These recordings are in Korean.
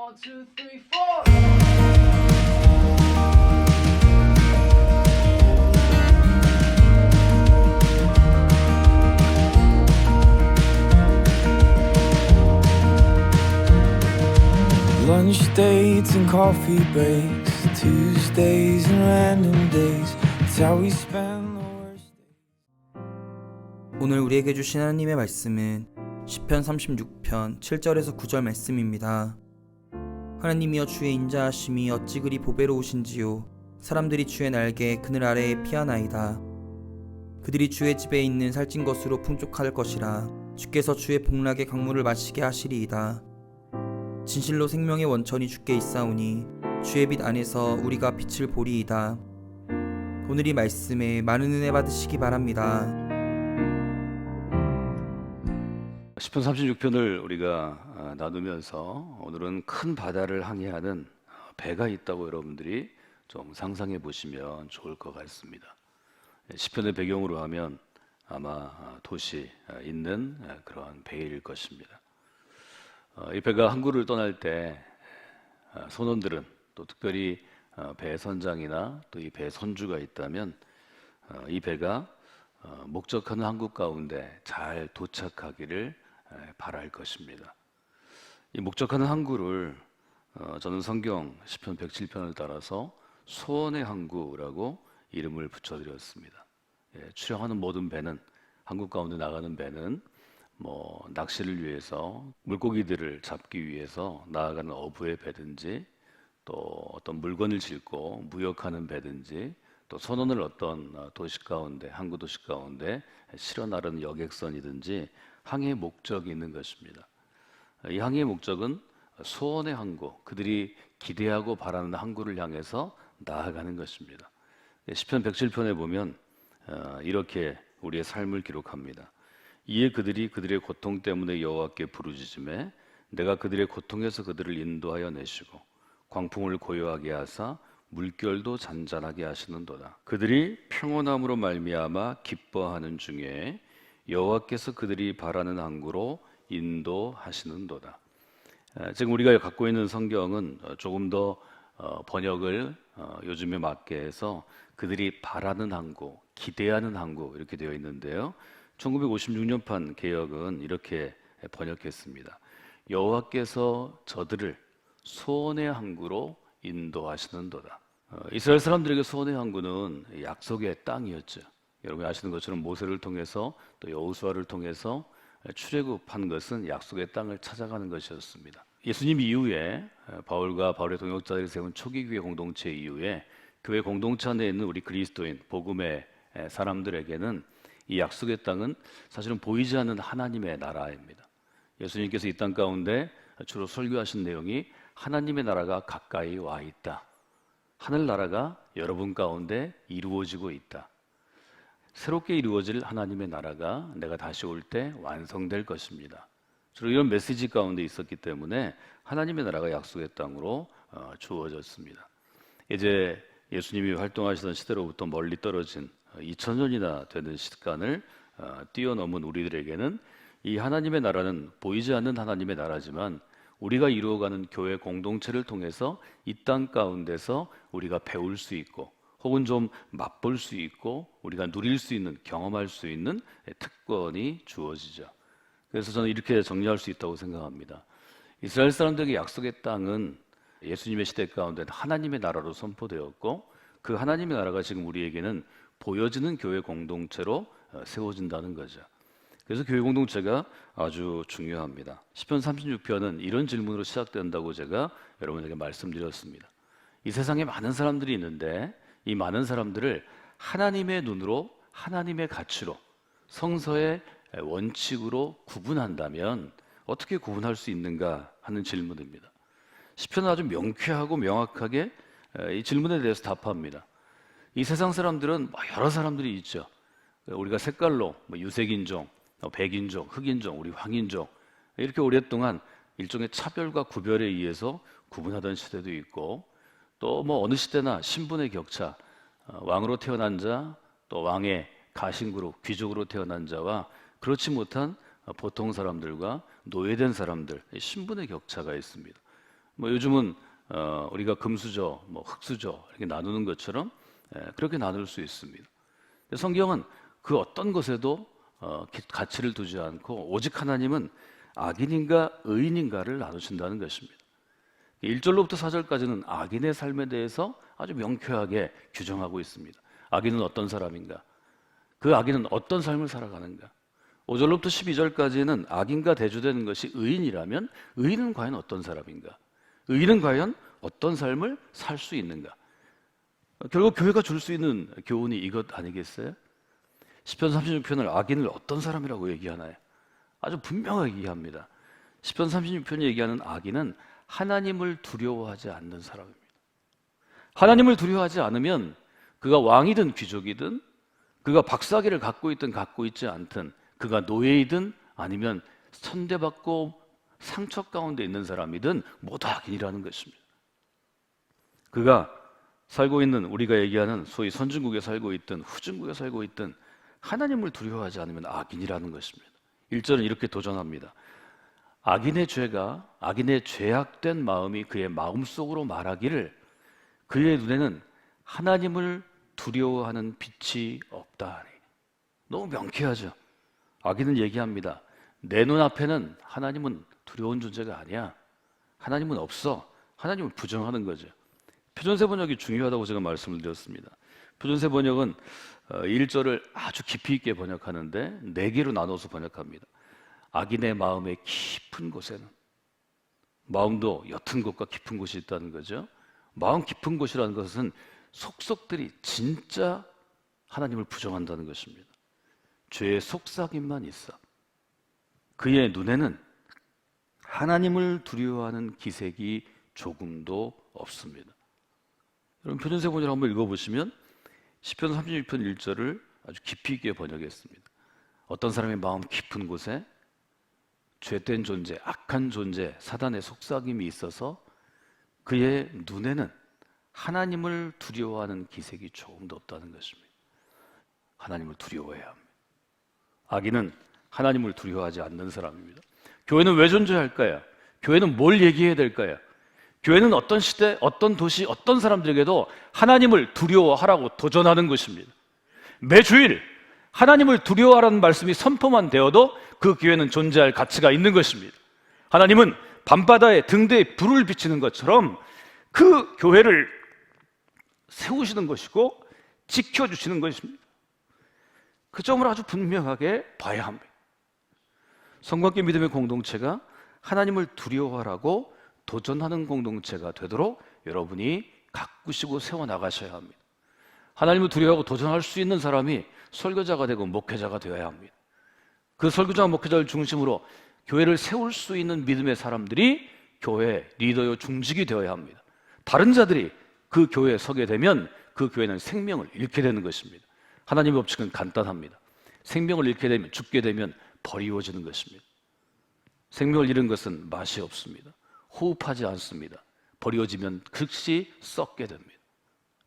One, two, three, four. Lunch dates and coffee breaks, Tuesdays and random days. It's how we spend the worst days. 오늘 우리에게 주신 하나님의 말씀은 시편 36편 7절에서 9절 말씀입니다. 하나님이여 주의 인자하심이 어찌 그리 보배로우신지요 사람들이 주의 날개 그늘 아래에 피하나이다. 그들이 주의 집에 있는 살찐 것으로 풍족할 것이라 주께서 주의 복락의 강물을 마시게 하시리이다. 진실로 생명의 원천이 주께 있사오니 주의 빛 안에서 우리가 빛을 보리이다. 오늘 이 말씀에 많은 은혜 받으시기 바랍니다. 시편 36편을 우리가 아, 나누면서 오늘은 큰 바다를 항해하는 배가 있다고 여러분들이 좀 상상해 보시면 좋을 것 같습니다. 시편의 배경으로 하면 아마 아, 도시 아, 있는 아, 그러한 배일 것입니다. 어, 이 배가 항구를 떠날 때 아, 선원들은 또 특별히 어, 배 선장이나 또 이 배 선주가 있다면 어, 이 배가 어, 목적하는 항구 가운데 잘 도착하기를 에, 바랄 것입니다. 이 목적하는 항구를 어, 저는 성경 시편 107편을 따라서 소원의 항구라고 이름을 붙여드렸습니다. 예, 출항하는 모든 배는 항구 가운데 나가는 배는 뭐 낚시를 위해서 물고기들을 잡기 위해서 나아가는 어부의 배든지 또 어떤 물건을 싣고 무역하는 배든지 또 선원을 어떤 어, 도시 가운데 항구 도시 가운데 실어 나르는 여객선이든지 항해 목적이 있는 것입니다. 이 항해의 목적은 소원의 항구, 그들이 기대하고 바라는 항구를 향해서 나아가는 것입니다. 시편 107편에 보면 어, 이렇게 우리의 삶을 기록합니다. 이에 그들이 그들의 고통 때문에 여호와께 부르짖음에 내가 그들의 고통에서 그들을 인도하여 내시고 광풍을 고요하게 하사 물결도 잔잔하게 하시는도다. 그들이 평온함으로 말미암아 기뻐하는 중에 여호와께서 그들이 바라는 항구로 인도하시는도다. 에, 지금 우리가 갖고 있는 성경은 어, 조금 더 어, 번역을 어, 요즘에 맞게 해서 그들이 바라는 항구, 기대하는 항구 이렇게 되어 있는데요. 1956년판 개혁은 이렇게 번역했습니다. 여호와께서 저들을 소원의 항구로 인도하시는도다. 어, 이스라엘 사람들에게 소원의 항구는 약속의 땅이었죠. 여러분이 아시는 것처럼 모세를 통해서 또 여호수아를 통해서 출애굽한 것은 약속의 땅을 찾아가는 것이었습니다. 예수님 이후에 어, 바울과 바울의 동역자들이 세운 초기 교회 공동체 이후에 교회 공동체 안에 있는 우리 그리스도인 복음의 에, 사람들에게는 이 약속의 땅은 사실은 보이지 않는 하나님의 나라입니다. 예수님께서 이 땅 가운데 주로 설교하신 내용이 하나님의 나라가 가까이 와 있다. 하늘 나라가 여러분 가운데 이루어지고 있다. 새롭게 이루어질 하나님의 나라가 내가 다시 올 때 완성될 것입니다. 주로 이런 메시지 가운데 있었기 때문에 하나님의 나라가 약속의 땅으로 어, 주어졌습니다. 이제 예수님이 활동하시던 시대로부터 멀리 떨어진 2000년이나 되는 시간을 어, 뛰어넘은 우리들에게는 이 하나님의 나라는 보이지 않는 하나님의 나라지만 우리가 이루어가는 교회 공동체를 통해서 이 땅 가운데서 우리가 배울 수 있고 혹은 좀 맛볼 수 있고 우리가 누릴 수 있는 경험할 수 있는 특권이 주어지죠. 그래서 저는 이렇게 정리할 수 있다고 생각합니다. 이스라엘 사람들에게 약속의 땅은 예수님의 시대 가운데 하나님의 나라로 선포되었고 그 하나님의 나라가 지금 우리에게는 보여지는 교회 공동체로 어, 세워진다는 거죠. 그래서 교회 공동체가 아주 중요합니다. 시편 36편은 이런 질문으로 시작된다고 제가 여러분에게 말씀드렸습니다. 이 세상에 많은 사람들이 있는데 이 많은 사람들을 하나님의 눈으로 하나님의 가치로 성서의 원칙으로 구분한다면 어떻게 구분할 수 있는가 하는 질문입니다. 시편은 아주 명쾌하고 명확하게 이 질문에 대해서 답합니다. 이 세상 사람들은 뭐 여러 사람들이 있죠. 우리가 색깔로 뭐 유색인종, 뭐 백인종, 흑인종, 우리 황인종 이렇게 오랫동안 일종의 차별과 구별에 의해서 구분하던 시대도 있고 또 뭐 어느 시대나 신분의 격차, 어, 왕으로 태어난 자, 또 왕의 가신그룹, 귀족으로 태어난 자와 그렇지 못한 어, 보통 사람들과 노예된 사람들, 이 신분의 격차가 있습니다. 뭐 요즘은 어, 우리가 금수저, 뭐 흙수저 이렇게 나누는 것처럼 예, 그렇게 나눌 수 있습니다. 성경은 그 어떤 것에도 어, 기- 가치를 두지 않고 오직 하나님은 악인인가 의인인가를 나누신다는 것입니다. 1절로부터 4절까지는 악인의 삶에 대해서 아주 명쾌하게 규정하고 있습니다. 악인은 어떤 사람인가? 그 악인은 어떤 삶을 살아가는가? 5절로부터 12절까지는 악인과 대조되는 것이 의인이라면 의인은 과연 어떤 사람인가? 의인은 과연 어떤 삶을 살 수 있는가? 결국 교회가 줄 수 있는 교훈이 이것 아니겠어요? 10편 36편을 악인을 어떤 사람이라고 얘기하나요? 아주 분명하게 얘기합니다. 10편 36편이 얘기하는 악인은 하나님을 두려워하지 않는 사람입니다. 하나님을 두려워하지 않으면 그가 왕이든 귀족이든 그가 박사기를 갖고 있든 갖고 있지 않든 그가 노예이든 아니면 천대받고 상처 가운데 있는 사람이든 모두 악인이라는 것입니다. 그가 살고 있는 우리가 얘기하는 소위 선진국에 살고 있든 후진국에 살고 있든 하나님을 두려워하지 않으면 악인이라는 것입니다. 1절은 이렇게 도전합니다. 악인의 죄가 악인의 죄악된 마음이 그의 마음속으로 말하기를 그의 눈에는 하나님을 두려워하는 빛이 없다 하니 너무 명쾌하죠. 악인은 얘기합니다. 내 눈앞에는 하나님은 두려운 존재가 아니야. 하나님은 없어. 하나님을 부정하는 거죠. 표준세 번역이 중요하다고 제가 말씀을 드렸습니다. 표준세 번역은 1절을 아주 깊이 있게 번역하는데 네 개로 나눠서 번역합니다. 악인의 마음의 깊은 곳에는 마음도 옅은 곳과 깊은 곳이 있다는 거죠. 마음 깊은 곳이라는 것은 속속들이 진짜 하나님을 부정한다는 것입니다. 죄의 속삭임만 있어. 그의 눈에는 하나님을 두려워하는 기색이 조금도 없습니다. 여러분 표준세 번역을 한번 읽어보시면 10편 36편 1절을 아주 깊이 있게 번역했습니다. 어떤 사람의 마음 깊은 곳에 죄된 존재, 악한 존재, 사단의 속삭임이 있어서 그의 눈에는 하나님을 두려워하는 기색이 조금도 없다는 것입니다. 하나님을 두려워해야 합니다. 악인은 하나님을 두려워하지 않는 사람입니다. 교회는 왜 존재할까요? 교회는 뭘 얘기해야 될까요? 교회는 어떤 시대, 어떤 도시, 어떤 사람들에게도 하나님을 두려워하라고 도전하는 것입니다. 매주일 하나님을 두려워하라는 말씀이 선포만 되어도 그 교회는 존재할 가치가 있는 것입니다. 하나님은 밤바다에 등대에 불을 비치는 것처럼 그 교회를 세우시는 것이고 지켜주시는 것입니다. 그 점을 아주 분명하게 봐야 합니다. 성관계 믿음의 공동체가 하나님을 두려워하라고 도전하는 공동체가 되도록 여러분이 가꾸시고 세워나가셔야 합니다. 하나님을 두려워하고 도전할 수 있는 사람이 설교자가 되고 목회자가 되어야 합니다. 그 설교자 목회자를 중심으로 교회를 세울 수 있는 믿음의 사람들이 교회 리더요 중직이 되어야 합니다. 다른 자들이 그 교회에 서게 되면 그 교회는 생명을 잃게 되는 것입니다. 하나님의 법칙은 간단합니다. 생명을 잃게 되면 죽게 되면 버리워지는 것입니다. 생명을 잃은 것은 맛이 없습니다. 호흡하지 않습니다. 버려지면 즉시 썩게 됩니다.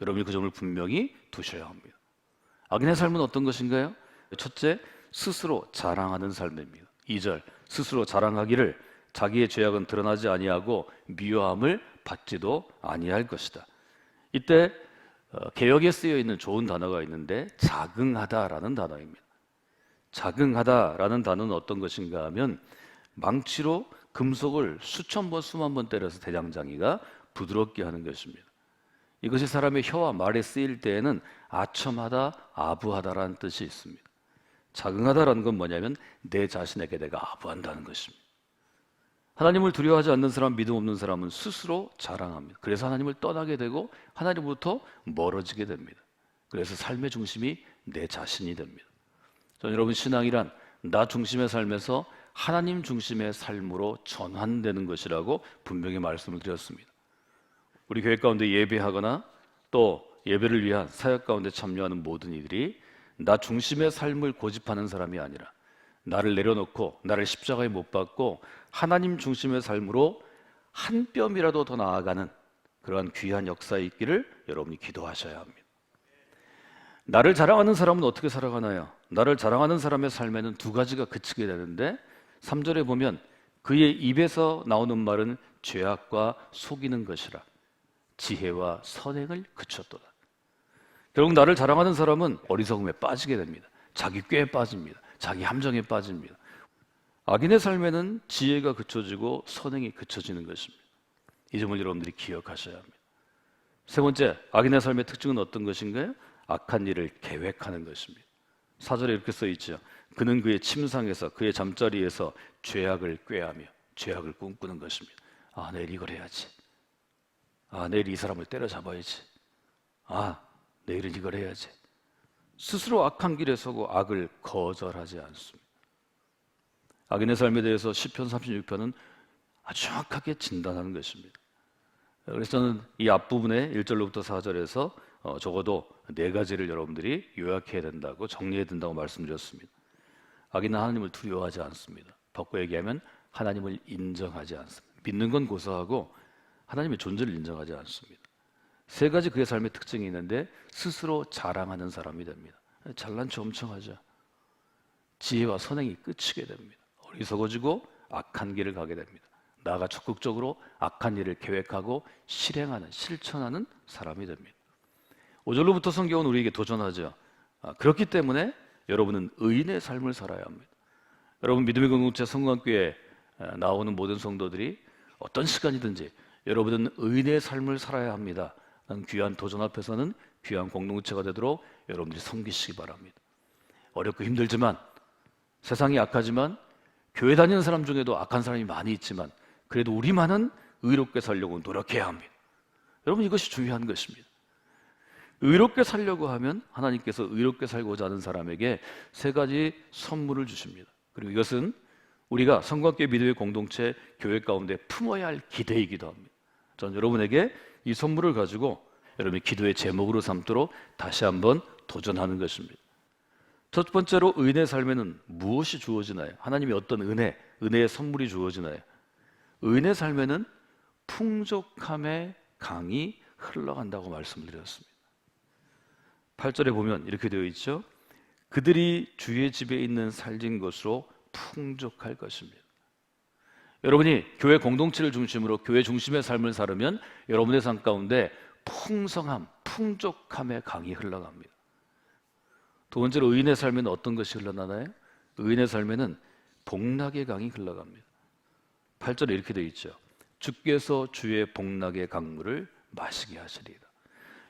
여러분이 그 점을 분명히 두셔야 합니다. 악인의 삶은 어떤 것인가요? 첫째, 스스로 자랑하는 삶입니다. 2절, 스스로 자랑하기를 자기의 죄악은 드러나지 아니하고 미워함을 받지도 아니할 것이다. 이때 어, 개혁에 쓰여 있는 좋은 단어가 있는데 자긍하다라는 단어입니다. 자긍하다라는 단어는 어떤 것인가 하면 망치로 금속을 수천 번 수만 번 때려서 대장장이가 부드럽게 하는 것입니다. 이것이 사람의 혀와 말에 쓰일 때에는 아첨하다, 아부하다라는 뜻이 있습니다. 자긍하다라는 건 뭐냐면 내 자신에게 내가 아부한다는 것입니다. 하나님을 두려워하지 않는 사람, 믿음 없는 사람은 스스로 자랑합니다. 그래서 하나님을 떠나게 되고 하나님부터 멀어지게 됩니다. 그래서 삶의 중심이 내 자신이 됩니다. 저는 여러분 신앙이란 나 중심의 삶에서 하나님 중심의 삶으로 전환되는 것이라고 분명히 말씀을 드렸습니다. 우리 교회 가운데 예배하거나 또 예배를 위한 사역 가운데 참여하는 모든 이들이 나 중심의 삶을 고집하는 사람이 아니라 나를 내려놓고 나를 십자가에 못 박고 하나님 중심의 삶으로 한 뼘이라도 더 나아가는 그러한 귀한 역사에 있기를 여러분이 기도하셔야 합니다. 나를 자랑하는 사람은 어떻게 살아가나요? 나를 자랑하는 사람의 삶에는 두 가지가 그치게 되는데 3절에 보면 그의 입에서 나오는 말은 죄악과 속이는 것이라 지혜와 선행을 그쳤도다. 결국 나를 자랑하는 사람은 어리석음에 빠지게 됩니다. 자기 꾀에 빠집니다. 자기 함정에 빠집니다. 악인의 삶에는 지혜가 그쳐지고 선행이 그쳐지는 것입니다. 이 점을 여러분들이 기억하셔야 합니다. 세 번째, 악인의 삶의 특징은 어떤 것인가요? 악한 일을 계획하는 것입니다. 사절에 이렇게 써 있죠. 그는 그의 침상에서 그의 잠자리에서 죄악을 꾀하며 죄악을 꿈꾸는 것입니다. 아, 내일 이걸 해야지. 아, 내일 이 사람을 때려잡아야지. 아, 내일은 이걸 해야지. 스스로 악한 길에 서고 악을 거절하지 않습니다. 악인의 삶에 대해서 시편 36편은 아주 정확하게 진단하는 것입니다. 그래서 저는 이 앞부분에 1절로부터 4절에서 어, 적어도 네 가지를 여러분들이 요약해야 된다고 정리해야 된다고 말씀드렸습니다. 악인은 하나님을 두려워하지 않습니다. 바꿔 얘기하면 하나님을 인정하지 않습니다. 믿는 건 고사하고 하나님의 존재를 인정하지 않습니다. 세 가지 그의 삶의 특징이 있는데 스스로 자랑하는 사람이 됩니다. 잘난 체 엄청 하죠. 지혜와 선행이 끝이게 됩니다. 어리석어지고 악한 길을 가게 됩니다. 나아가 적극적으로 악한 일을 계획하고 실행하는 실천하는 사람이 됩니다. 5절로부터 성경은 우리에게 도전하죠. 아, 그렇기 때문에 여러분은 의인의 삶을 살아야 합니다. 여러분 믿음의 공동체 성관교회 나오는 모든 성도들이 어떤 시간이든지 여러분은 의인의 삶을 살아야 합니다. 귀한 도전 앞에서는 귀한 공동체가 되도록 여러분들이 섬기시기 바랍니다. 어렵고 힘들지만 세상이 악하지만 교회 다니는 사람 중에도 악한 사람이 많이 있지만 그래도 우리만은 의롭게 살려고 노력해야 합니다. 여러분 이것이 중요한 것입니다. 의롭게 살려고 하면 하나님께서 의롭게 살고자 하는 사람에게 세 가지 선물을 주십니다. 그리고 이것은 우리가 성관계 믿음의 공동체 교회 가운데 품어야 할 기대이기도 합니다. 저는 여러분에게 이 선물을 가지고 여러분의 기도의 제목으로 삼도록 다시 한번 도전하는 것입니다. 첫 번째로 은혜 삶에는 무엇이 주어지나요? 하나님이 어떤 은혜, 은혜의 선물이 주어지나요? 은혜 삶에는 풍족함의 강이 흘러간다고 말씀드렸습니다. 8절에 보면 이렇게 되어 있죠. 그들이 주의 집에 있는 살진 것으로 풍족할 것입니다. 여러분이 교회 공동체를 중심으로 교회 중심의 삶을 살으면 여러분의 삶 가운데 풍성함, 풍족함의 강이 흘러갑니다. 두 번째로 의인의 삶에는 어떤 것이 흘러나나요? 의인의 삶에는 복락의 강이 흘러갑니다. 8절에 이렇게 되어 있죠. 주께서 주의 복락의 강물을 마시게 하시리이다.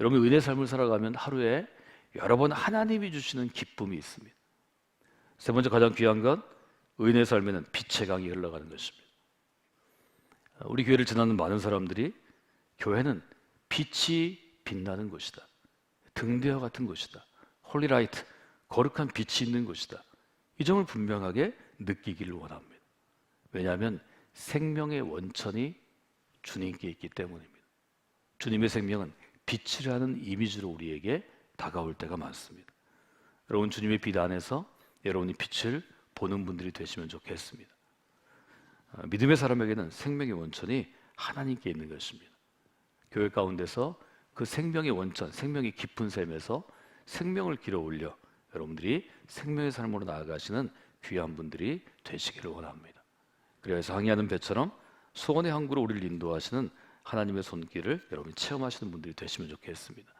여러분 의인의 삶을 살아가면 하루에 여러 번 하나님이 주시는 기쁨이 있습니다. 세 번째 가장 귀한 건 의인의 삶에는 빛의 강이 흘러가는 것입니다. 우리 교회를 지나는 많은 사람들이 교회는 빛이 빛나는 곳이다. 등대와 같은 곳이다. 홀리라이트, 거룩한 빛이 있는 곳이다. 이 점을 분명하게 느끼기를 원합니다. 왜냐하면 생명의 원천이 주님께 있기 때문입니다. 주님의 생명은 빛이라는 이미지로 우리에게 다가올 때가 많습니다. 여러분 주님의 빛 안에서 여러분이 빛을 보는 분들이 되시면 좋겠습니다. 아, 믿음의 사람에게는 생명의 원천이 하나님께 있는 것입니다. 교회 가운데서 그 생명의 원천, 생명의 깊은 샘에서 생명을 길어 올려 여러분들이 생명의 삶으로 나아가시는 귀한 분들이 되시기를 원합니다. 그래서 항해하는 배처럼 소원의 항구로 우리를 인도하시는 하나님의 손길을 여러분이 체험하시는 분들이 되시면 좋겠습니다.